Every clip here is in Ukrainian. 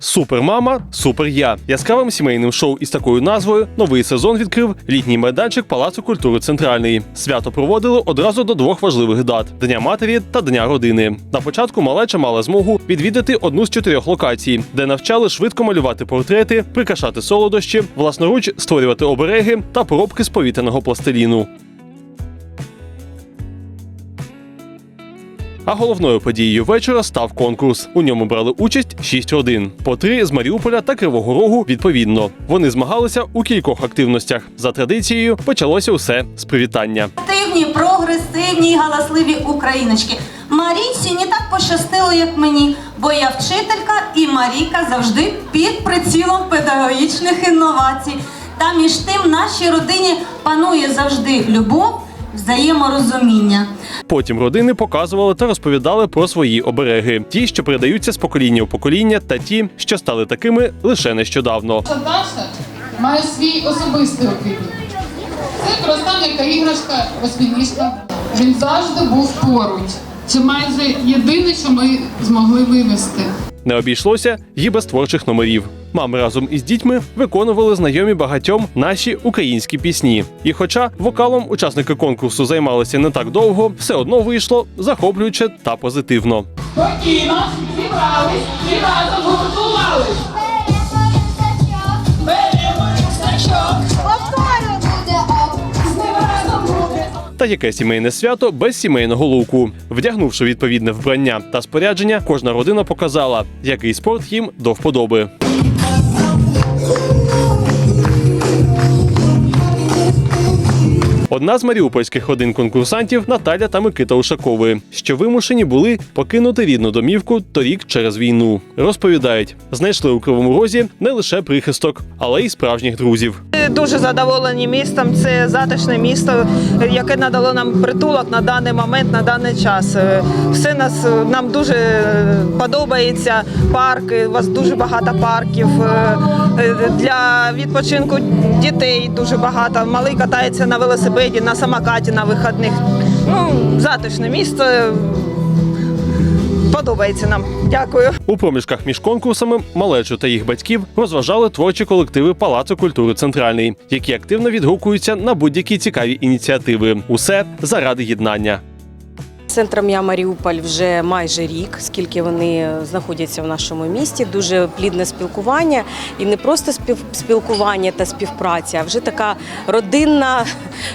Супермама, супер я яскравим сімейним шоу із такою назвою новий сезон відкрив літній майданчик Палацу культури Центральний. Свято проводили одразу до двох важливих дат: Дня матері та Дня родини. На початку малеча мала змогу відвідати одну з чотирьох локацій, де навчали швидко малювати портрети, прикрашати солодощі, власноруч створювати обереги та поробки з повітряного пластиліну. А головною подією вечора став конкурс. У ньому брали участь шість родин, по три з Маріуполя та Кривого Рогу відповідно. Вони змагалися у кількох активностях. За традицією почалося усе з привітання. активні, прогресивні і галасливі україночки. Марійці не так пощастило, як мені, бо я вчителька і Марійка завжди під прицілом педагогічних інновацій. Та між тим нашій родині панує завжди любов, взаєморозуміння. Потім родини показували та розповідали про свої обереги: ті, що передаються з покоління в покоління, та ті, що стали такими лише нещодавно. Саташа має свій особистий опір. Це проста м'яка іграшка восьминіжка. Він завжди був поруч. Це майже єдине, що ми змогли вивести. Не обійшлося і без творчих номерів. Мами разом із дітьми виконували знайомі багатьом наші українські пісні. І хоча вокалом учасники конкурсу займалися не так довго, все одно вийшло захоплююче та позитивно. Спокійно, зібрались і разом гуртувались. Та яке сімейне свято без сімейного луку. Вдягнувши відповідне вбрання та спорядження, кожна родина показала, який спорт їм до вподоби. Одна з маріупольських родин конкурсантів Наталя та Микита Ушакови, що вимушені були покинути рідну домівку торік через війну. Розповідають, знайшли у кривому розі не лише прихисток, але й справжніх друзів. Дуже задоволені містом. Це затишне місто, яке надало нам притулок на даний момент, на даний час. Все нас нам дуже подобається. Парки, у вас дуже багато парків. Е, Для відпочинку дітей дуже багато. Малий катається на велосипеді, на самокаті на вихідних. Ну, затишне місто. Подобається нам. Дякую. У проміжках між конкурсами малечу та їх батьків розважали творчі колективи Палацу культури Центральний, які активно відгукуються на будь-які цікаві ініціативи. Усе заради єднання. Центром я Маріуполь вже майже рік, скільки вони знаходяться в нашому місті. Дуже плідне спілкування, і не просто спілкування та співпраця, а вже така родинна,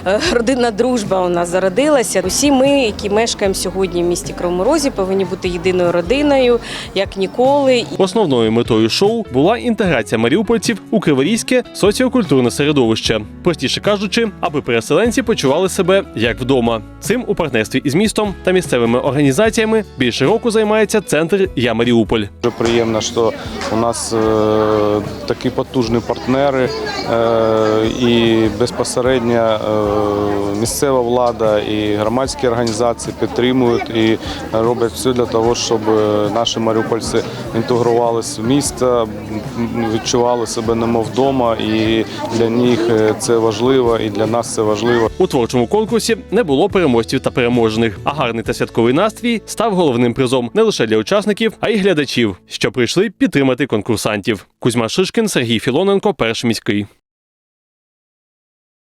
е, родинна дружба у нас зародилася. Усі ми, які мешкаємо сьогодні в місті Кривому Розі, повинні бути єдиною родиною, як ніколи. Основною метою шоу була інтеграція маріупольців у криворізьке соціокультурне середовище, простіше кажучи, аби переселенці почували себе як вдома. Цим у партнерстві із містом та місцевими організаціями більше року займається центр Я Маріуполь. Дуже приємно, що у нас е, такі потужні партнери е, і безпосередньо е, місцева влада і громадські організації підтримують і роблять все для того, щоб е, наші маріупольці інтегрувалися в місто, відчували себе немов вдома, і для них е, це важливо, і для нас це важливо. У творчому конкурсі не було переможців та переможених, а гарний та святковий настрій став головним призом не лише для учасників, а й глядачів, що прийшли підтримати конкурсантів. Кузьма Шишкін, Сергій Філоненко, перший міський.